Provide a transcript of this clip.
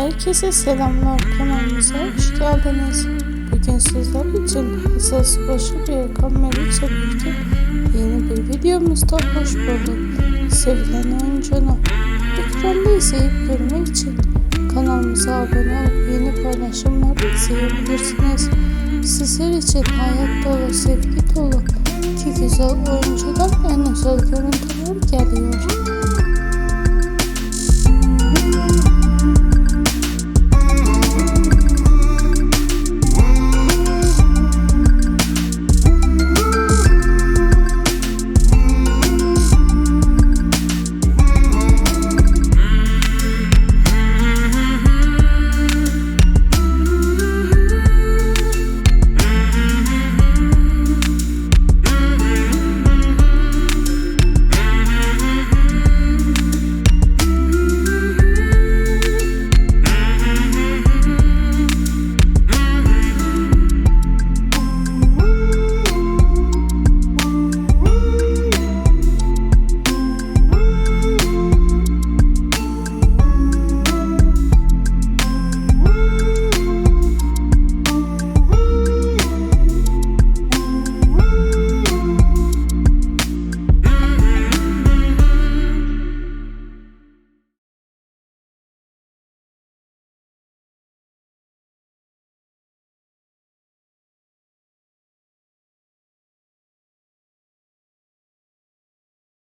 Herkese selamlar kanalımıza hoş geldiniz. Bugün sizler için hızlısı başı bir kamera çekirken yeni bir videomuzda hoş bulduk. Sevilen oyuncunu ekranda izleyip görmek için kanalımıza abone olup yeni paylaşımları izleyebilirsiniz. Sizler için hayat dolu, sevgi dolu iki güzel oyuncudan en özel görüntüler geliyor.